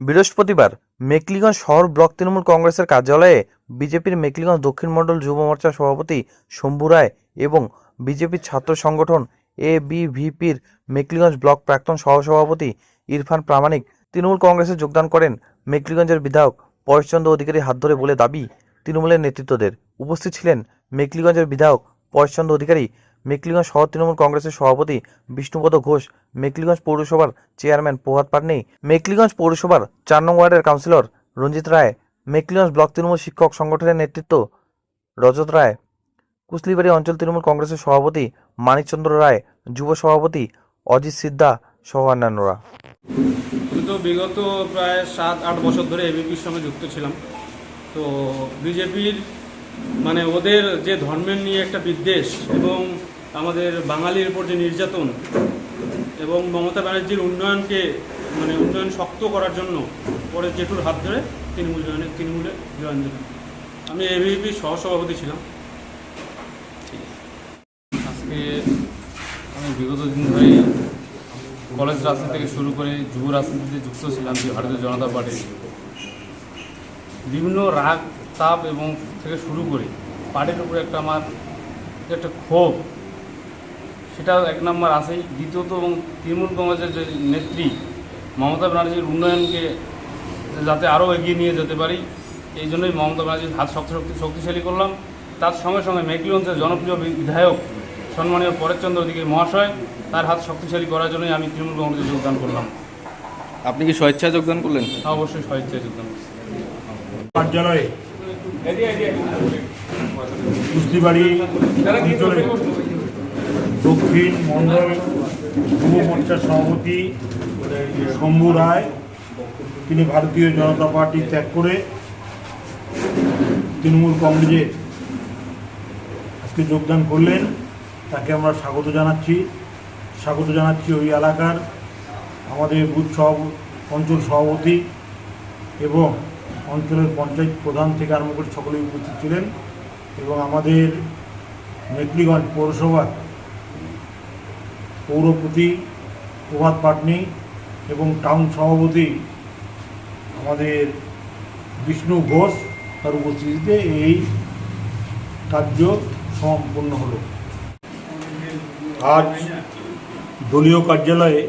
বৃহস্পতিবার মেকলিগঞ্জ শহর ব্লক তৃণমূল কংগ্রেসের কার্যালয়ে বিজেপির মেকলিগঞ্জ দক্ষিণ মণ্ডল যুব মোর্চার সভাপতি শম্ভু রায় এবং বিজেপির ছাত্র সংগঠন এবিভিপির মেকলিগঞ্জ ব্লক প্রাক্তন সহসভাপতি ইরফান প্রামাণিক তৃণমূল কংগ্রেসে যোগদান করেন মেকলিগঞ্জের বিধায়ক পরেশচন্দ্র অধিকারী হাত ধরে বলে দাবি তৃণমূলের নেতৃত্বদের। উপস্থিত ছিলেন মেকলিগঞ্জের বিধায়ক পরেশচন্দ্র অধিকারী মেকলিগঞ্জ শহর তৃণমূল কংগ্রেসের সভাপতি বিষ্ণুপদ ঘোষ, মেকলিগঞ্জ পৌরসভার চেয়ারম্যান প্রভাত পাটনি, মেকলিগঞ্জ পৌরসভার চার নং ওয়ার্ডের কাউন্সিলর রঞ্জিত রায়, মেকলিগঞ্জ ব্লক তৃণমূল শিক্ষক সংগঠনের নেতৃত্ব রজত রায় কুসলিবাড়ি অঞ্চল তৃণমূল কংগ্রেসের সভাপতি মানিকচন্দ্র রায়, যুব সভাপতি অজিত সিদ্ধা সহ অন্যান্যরা। তো বিগত প্রায় সাত, আট বছর ধরে এবিপির সঙ্গে যুক্ত ছিলাম। তো বিজেপির মানে ওদের যে ধর্মের নিয়ে একটা বিদ্বেষ এবং আমাদের বাঙালির উপর যে নির্যাতন এবং মমতা ব্যানার্জির উন্নয়নকে মানে উন্নয়ন শক্ত করার জন্য পরে জেঠুর হাত ধরে তৃণমূল জয়েন, তৃণমূলে জয়েন দিলাম আমি এবিপির সহসভাপতি ছিলাম। আজকে আমি বিগত দিন ধরেই কলেজ রাজনীতি থেকে শুরু করে যুব রাজনীতিতে যুক্ত ছিলাম, যে ভারতীয় জনতা পার্টি। বিভিন্ন রাগ, তাপ এবং থেকে শুরু করে পার্টির উপরে একটা আমার একটা ক্ষোভ সেটা এক নম্বর আছেই দ্বিতীয়ত এবং তৃণমূল কংগ্রেসের যে নেত্রী মমতা ব্যানার্জির উন্নয়নকে যাতে আরও এগিয়ে নিয়ে যেতে পারি এই জন্যই মমতা ব্যানার্জির হাত শক্ত শক্তি শক্তিশালী করলাম। তার সঙ্গে সঙ্গে মেকলিগঞ্জের জনপ্রিয় বিধায়ক সম্মানীয় পরেশচন্দ্র অধিকারী মহাশয় তার হাত শক্তিশালী করার জন্যই আমি তৃণমূল কংগ্রেসে যোগদান করলাম। আপনি কি স্বেচ্ছায় যোগদান করলেন? অবশ্যই স্বেচ্ছায় যোগদান কার্যালয়ে কুস্তিবাড়ি অঞ্চলে দক্ষিণ মন্ডল যুব মোর্চার সভাপতি শম্ভু রায়, তিনি ভারতীয় জনতা পার্টি ত্যাগ করে তৃণমূল কংগ্রেসে আজকে যোগদান করলেন। তাকে আমরা স্বাগত জানাচ্ছি। স্বাগত জানাচ্ছি ওই এলাকার আমাদের বুথ সহ অঞ্চল সভাপতি এবং অঞ্চলের পঞ্চায়েত প্রধান থেকে আরম্ভ করে সকলেই উপস্থিত ছিলেন এবং আমাদের মেকলিগঞ্জ পৌরসভার পৌরপতি প্রভাত পাটনি এবং টাউন সভাপতি আমাদের বিষ্ণু ঘোষ তার উপস্থিতিতে এই কার্য সম্পন্ন হলো। আজ দলীয় কার্যালয়ে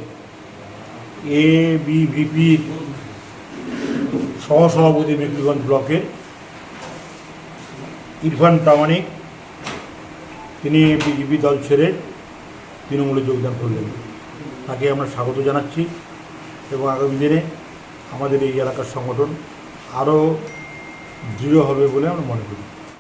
এ বিভিপির সহসভাপতি মেকলিগঞ্জ ব্লকের ইরফান প্রামাণিক, তিনি বিজেপি দল ছেড়ে তৃণমূলে যোগদান করলেন। তাকে আমরা স্বাগত জানাচ্ছি এবং আগামী দিনে আমাদের এই এলাকার সংগঠন আরও দৃঢ় হবে বলে আমরা মনে করি।